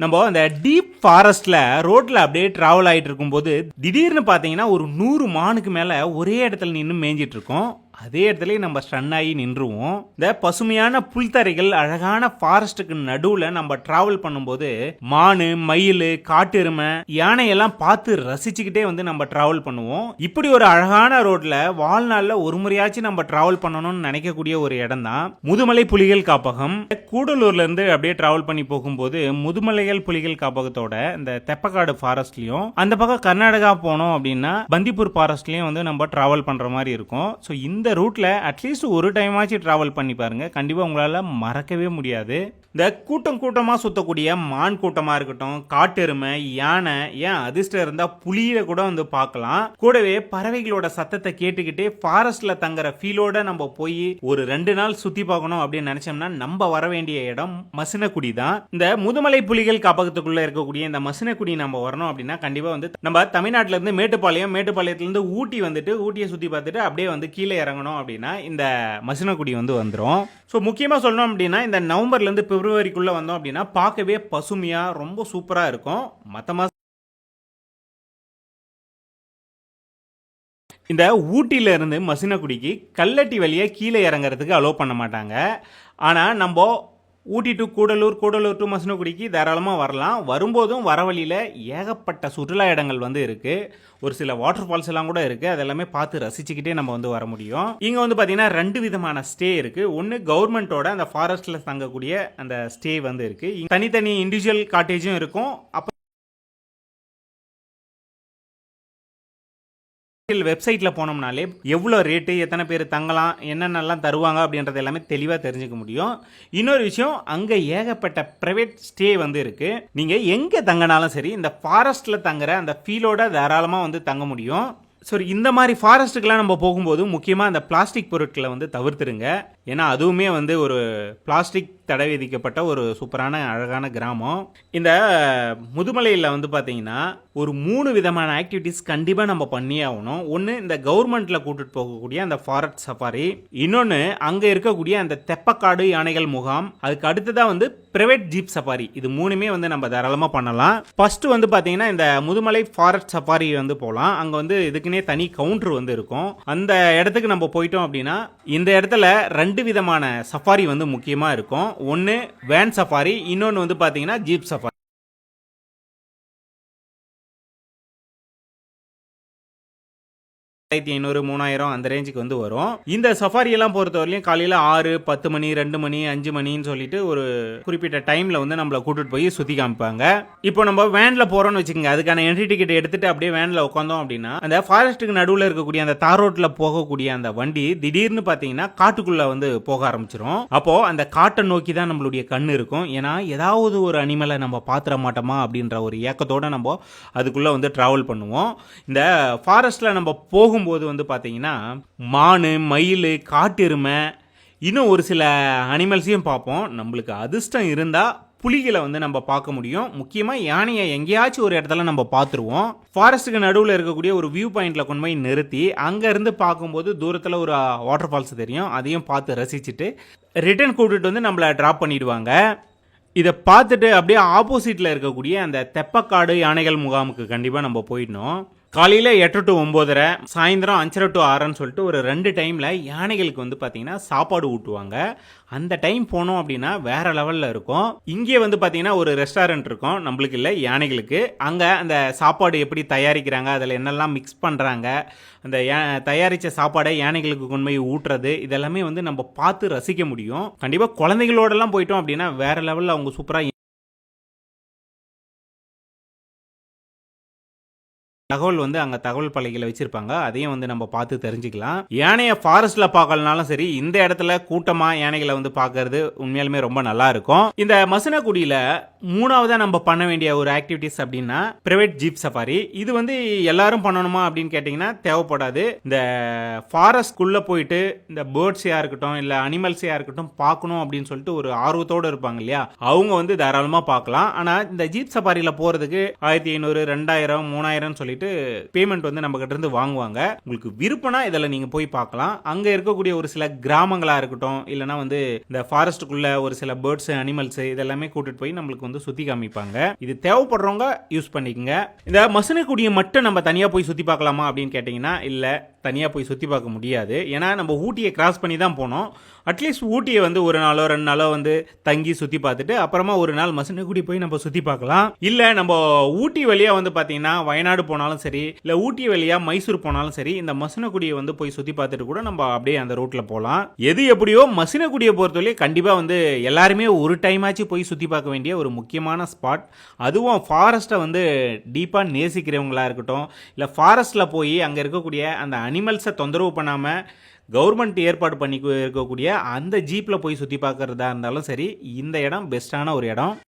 நம்ம அந்த டீப் ஃபாரஸ்ட்ல ரோட்ல அப்படியே டிராவல் ஆகிட்டு இருக்கும்போது திடீர்னு பார்த்தீங்கன்னா ஒரு நூறு மானுக்கு மேலே ஒரே இடத்துல நின்று மேய்ஞ்சிட்டு இருக்கோம். அதே இடத்துல நம்ம ஸ்டன் ஆகி நின்றுவோம். இந்த பசுமையான புல்தரைகள் அழகான ஃபாரஸ்ட்டுக்கு நடுவில் நம்ம டிராவல் பண்ணும்போது மானு மயில் காட்டெருமை யானையெல்லாம் பார்த்து ரசிச்சுக்கிட்டே வந்து நம்ம டிராவல் பண்ணுவோம். இப்படி ஒரு அழகான ரோட்ல வாழ்நாளில் ஒரு முறையாச்சும் நம்ம டிராவல் பண்ணணும்னு நினைக்கக்கூடிய ஒரு இடம் தான் முதுமலை புலிகள் காப்பகம். கூடலூர்ல இருந்து அப்படியே டிராவல் பண்ணி போகும்போது முதுமலைகள் புலிகள் காப்பகத்தோட இந்த தெப்பக்காடு ஃபாரஸ்ட்லயும் அந்த பக்கம் கர்நாடகா போனோம் அப்படின்னா பந்திப்பூர் ஃபாரஸ்ட்லயும் வந்து நம்ம டிராவல் பண்ற மாதிரி இருக்கும். ஸோ இந்த ரூட்டில் அட்லீஸ்ட் ஒரு டைம் ட்ராவல் டிராவல் பண்ணி பாருங்க. கண்டிப்பாக உங்களால் மறக்கவே முடியாது. இந்த கூட்டம் கூட்டமாக சுற்றக்கூடிய மான் கூட்டமாக இருக்கட்டும் காட்டெருமை யானை ஏன் அதிர்ஷ்டம் இருந்தால் புலியில கூட வந்து பார்க்கலாம். கூடவே பறவைகளோட சத்தத்தை கேட்டுக்கிட்டே ஃபாரஸ்ட்டில் தங்குற ஃபீலோட நம்ம போய் ஒரு ரெண்டு நாள் சுற்றி பார்க்கணும் அப்படின்னு நினச்சோம்னா நம்ம வர வேண்டிய இடம் மசினக்குடி தான். இந்த முதுமலை புலிகள் காப்பகத்துக்குள்ளே இருக்கக்கூடிய இந்த மசினக்குடி நம்ம வரணும் அப்படின்னா கண்டிப்பாக வந்து நம்ம தமிழ்நாட்டிலேருந்து மேட்டுப்பாளையம் மேட்டுப்பாளையத்துலேருந்து ஊட்டி வந்துட்டு ஊட்டியை சுற்றி பார்த்துட்டு அப்படியே வந்து கீழே இறங்கணும். அப்படின்னா இந்த மசினக்குடி வந்து வந்துடும் ஸோ முக்கியமாக சொல்லணும் அப்படின்னா இந்த நவம்பர்லேருந்து பிப்ரவரிக்குள்ளே வந்தோம் அப்படின்னா பார்க்கவே பசுமையாக ரொம்ப சூப்பராக இருக்கும். மற்ற மாதம் இந்த ஊட்டியிலேருந்து மசினக்குடிக்கு கல்லட்டி வழியை கீழே இறங்குறதுக்கு அலோவ் பண்ண மாட்டாங்க. ஆனால் நம்ம ஊட்டி டு கூடலூர் கூடலூர் டு மசினக்குடிக்கு தாராளமாக வரலாம். வரும்போதும் வர வழியில் ஏகப்பட்ட சுற்றுலா இடங்கள் வந்து இருக்குது ஒரு சில வாட்டர் ஃபால்ஸ் எல்லாம் கூட இருக்குது அதெல்லாமே பார்த்து ரசிச்சுக்கிட்டே நம்ம வந்து வர முடியும். இங்கே வந்து பார்த்திங்கன்னா ரெண்டு விதமான ஸ்டே இருக்குது ஒன்று கவர்மெண்ட்டோட அந்த ஃபாரஸ்ட்டில் தங்கக்கூடிய அந்த ஸ்டே வந்து இருக்குது தனித்தனி இண்டிவிஜுவல் காட்டேஜும் இருக்கும். அப்போ வெப்சைட்டில் போனோம்னாலே எவ்வளோ ரேட்டு எத்தனை பேர் தங்கலாம் என்னென்னலாம் தருவாங்க அப்படின்றது எல்லாமே தெளிவாக தெரிஞ்சுக்க முடியும். இன்னொரு விஷயம் அங்கே ஏகப்பட்ட ப்ரைவேட் ஸ்டே வந்து இருக்குது நீங்கள் எங்கே தங்கினாலும் சரி இந்த ஃபாரஸ்ட்டில் தங்குற அந்த ஃபீலோட தாராளமாக வந்து தங்க முடியும். சரி இந்த மாதிரி ஃபாரஸ்ட்டுக்கெலாம் நம்ம போகும்போது முக்கியமாக அந்த பிளாஸ்டிக் பொருட்களை வந்து தவிர்த்துருங்க. ஏன்னா அதுவுமே வந்து ஒரு பிளாஸ்டிக் தடை விதிக்கப்பட்ட ஒரு சூப்பரான அழகான கிராமம். இந்த முதுமலையில் வந்து பார்த்தீங்கன்னா ஒரு மூணு விதமான ஆக்டிவிட்டீஸ் கண்டிப்பாக நம்ம பண்ணியே ஆகணும். ஒன்று இந்த கவர்மெண்ட்டில் கூட்டிட்டு போகக்கூடிய அந்த ஃபாரஸ்ட் சஃபாரி இன்னொன்று அங்கே இருக்கக்கூடிய அந்த தெப்பக்காடு யானைகள் முகாம். அதுக்கு அடுத்ததாக வந்து பிரைவேட் ஜீப் சஃபாரி இது மூணுமே வந்து நம்ம தாராளமாக பண்ணலாம். ஃபர்ஸ்ட் வந்து பார்த்தீங்கன்னா இந்த முதுமலை ஃபாரஸ்ட் சஃபாரி வந்து போகலாம் அங்கே வந்து இதுக்குன்னே தனி கவுண்டர் வந்து இருக்கும். அந்த இடத்துக்கு நம்ம போயிட்டோம் அப்படின்னா இந்த இடத்துல ரெண்டு விதமான சஃபாரி வந்து முக்கியமாக இருக்கும். ஒன்று வேன் சஃபாரி இன்னொன்று வந்து பார்த்தீங்கன்னா ஜீப் சஃபாரி ஆயிரத்தி ஐநூறு மூணாயிரம் அந்த ரேஞ்சுக்கு வந்து வரும். இந்த சஃபாரி எல்லாம் பொறுத்தவரையிலும் காலையில் ஆறு பத்து மணி ரெண்டு மணி அஞ்சு மணின்னு சொல்லிட்டு ஒரு குறிப்பிட்ட டைம்ல வந்து நம்மளை கூட்டிட்டு போய் சுத்தி காமிப்பாங்க. இப்போ நம்ம வேன்ல போறோம்னு வச்சுக்கோங்க அதுக்கான என்ட்ரி டிக்கெட் எடுத்துட்டு அப்படியே வேன்ல உட்காந்தோம் அப்படின்னா அந்த ஃபாரஸ்ட்டுக்கு நடுவில் இருக்கக்கூடிய அந்த தார் ரோட்ல போகக்கூடிய அந்த வண்டி திடீர்னு பார்த்தீங்கன்னா காட்டுக்குள்ள வந்து போக ஆரம்பிச்சிரும். அப்போ அந்த காட்டை நோக்கி தான் நம்மளுடைய கண் இருக்கும். ஏன்னா ஏதாவது ஒரு அனிமலை நம்ம பாத்திர மாட்டோமா அப்படின்ற ஒரு ஏக்கத்தோட நம்ம அதுக்குள்ள வந்து டிராவல் பண்ணுவோம். இந்த ஃபாரஸ்ட்ல நம்ம போகும் போகும்போது வந்து பார்த்தீங்கன்னா மானு மயில் காட்டெருமை இன்னும் ஒரு சில அனிமல்ஸையும் பார்ப்போம். நம்மளுக்கு அதிர்ஷ்டம் இருந்தால் புலிகளை வந்து நம்ம பார்க்க முடியும். முக்கியமாக யானையை எங்கேயாச்சும் ஒரு இடத்துல நம்ம பார்த்துருவோம். ஃபாரஸ்ட்டுக்கு நடுவில் இருக்கக்கூடிய ஒரு வியூ பாயிண்டில் கொண்டு போய் நிறுத்தி அங்கேருந்து பார்க்கும்போது தூரத்தில் ஒரு வாட்டர் ஃபால்ஸ் தெரியும். அதையும் பார்த்து ரசிச்சுட்டு ரிட்டர்ன் கூப்பிட்டுட்டு வந்து நம்மளை ட்ராப் பண்ணிடுவாங்க. இதை பார்த்துட்டு அப்படியே ஆப்போசிட்டில் இருக்கக்கூடிய அந்த தெப்பக்காடு யானைகள் முகாமுக்கு கண்டிப்பாக நம்ம போயிடணும். காலையில் எட்டு டு ஒம்போதரை சாயந்தரம் அஞ்சரை டு ஆறுன்னு சொல்லிட்டு ஒரு ரெண்டு டைமில் யானைகளுக்கு வந்து பார்த்தீங்கன்னா சாப்பாடு ஊட்டுவாங்க. அந்த டைம் போனோம் அப்படின்னா வேற லெவலில் இருக்கும். இங்கே வந்து பார்த்தீங்கன்னா ஒரு ரெஸ்டாரண்ட் இருக்கும். நம்மளுக்கு இல்லை யானைகளுக்கு. அங்கே அந்த சாப்பாடு எப்படி தயாரிக்கிறாங்க அதில் என்னெல்லாம் மிக்ஸ் பண்ணுறாங்க அந்த யா- தயாரித்த சாப்பாடை யானைகளுக்கு கொண்டு போய் ஊட்டுறது இதெல்லாமே வந்து நம்ம பார்த்து ரசிக்க முடியும். கண்டிப்பாக குழந்தைகளோடலாம் போயிட்டோம் அப்படின்னா வேற லெவலில் அவங்க சூப்பராக தகவல் வந்து அங்கே தகவல் பலகையில் வச்சிருப்பாங்க. அதையும் வந்து நம்ம பார்த்து தெரிஞ்சுக்கலாம். யானையை ஃபாரஸ்ட்ல பார்க்கலனாலும் சரி இந்த இடத்துல கூட்டமா யானைகளை வந்து பார்க்கறது உண்மையாலுமே ரொம்ப நல்லா இருக்கும். இந்த மசனக்குடியில மூணாவதா நம்ம பண்ண வேண்டிய ஒரு ஆக்டிவிட்டிஸ் அப்படின்னா பிரைவேட் ஜீப் சஃபாரி இது வந்து எல்லாரும் பண்ணணுமா அப்படின்னு கேட்டிங்கன்னா தேவைப்படாது. இந்த ஃபாரஸ்ட்குள்ள போயிட்டு இந்த பேர்ட்ஸையா இருக்கட்டும் இல்ல அனிமல்ஸையா இருக்கட்டும் பார்க்கணும் அப்படின்னு சொல்லிட்டு ஒரு ஆர்வத்தோட இருப்பாங்க இல்லையா? அவங்க வந்து தாராளமா பார்க்கலாம். ஆனா இந்த ஜீப் சஃபாரியில போறதுக்கு ஆயிரத்தி ஐநூறு ரெண்டாயிரம் மூணாயிரம் சொல்லிட்டு சொல்லிட்டு பேமெண்ட் வந்து நம்ம கிட்ட இருந்து வாங்குவாங்க. உங்களுக்கு விருப்பம்னா இதில் நீங்கள் போய் பார்க்கலாம். அங்கே இருக்கக்கூடிய ஒரு சில கிராமங்களாக இருக்கட்டும் இல்லைனா வந்து இந்த ஃபாரஸ்ட்டுக்குள்ள ஒரு சில பேர்ட்ஸ் அனிமல்ஸ் இதெல்லாமே கூட்டிட்டு போய் நம்மளுக்கு வந்து சுற்றி காமிப்பாங்க. இது தேவைப்படுறவங்க யூஸ் பண்ணிக்கங்க. இந்த மசனக்குடியை மட்டும் நம்ம தனியாக போய் சுற்றி பார்க்கலாமா அப்படின்னு கேட்டிங்கன்னா இல்லை தனியாக போய் சுற்றி பார்க்க முடியாது. ஏன்னா நம்ம ஊட்டியை கிராஸ் பண்ணி தான் போனோம். அட்லீஸ்ட் ஊட்டியை வந்து ஒரு நாளோ ரெண்டு நாளோ வந்து தங்கி சுற்றி பார்த்துட்டு அப்புறமா ஒரு நாள் மசனக்குடி போய் நம்ம சுற்றி பார்க்கலாம். இல்லை நம்ம ஊட்டி வழியாக வந்து பார்த்தீங்கன்னா வயநாடு போனாலும் சரி இல்லை ஊட்டி வழியாக மைசூர் போனாலும் சரி இந்த மசினகுடியை வந்து போய் சுற்றி பார்த்துட்டு கூட நம்ம அப்படியே அந்த ரூட்டில் போகலாம் எது எப்படியோ மசினகுடியை பொறுத்தவரை கண்டிப்பாக வந்து எல்லாருமே ஒரு டைம் ஆச்சு போய் சுற்றி பார்க்க வேண்டிய ஒரு முக்கியமான ஸ்பாட் அதுவும் ஃபாரஸ்ட்டை வந்து டீப்பாக நேசிக்கிறவங்களா இருக்கட்டும் இல்லை ஃபாரஸ்ட்டில் போய் அங்கே இருக்கக்கூடிய அந்த அனிமல்ஸை தொந்தரவு பண்ணாமல் கவர்மெண்ட் ஏற்பாடு பண்ணி இருக்கக்கூடிய அந்த ஜீப்பில் போய் சுற்றி பார்க்குறதா இருந்தாலும் சரி இந்த இடம் பெஸ்ட்டான ஒரு இடம்.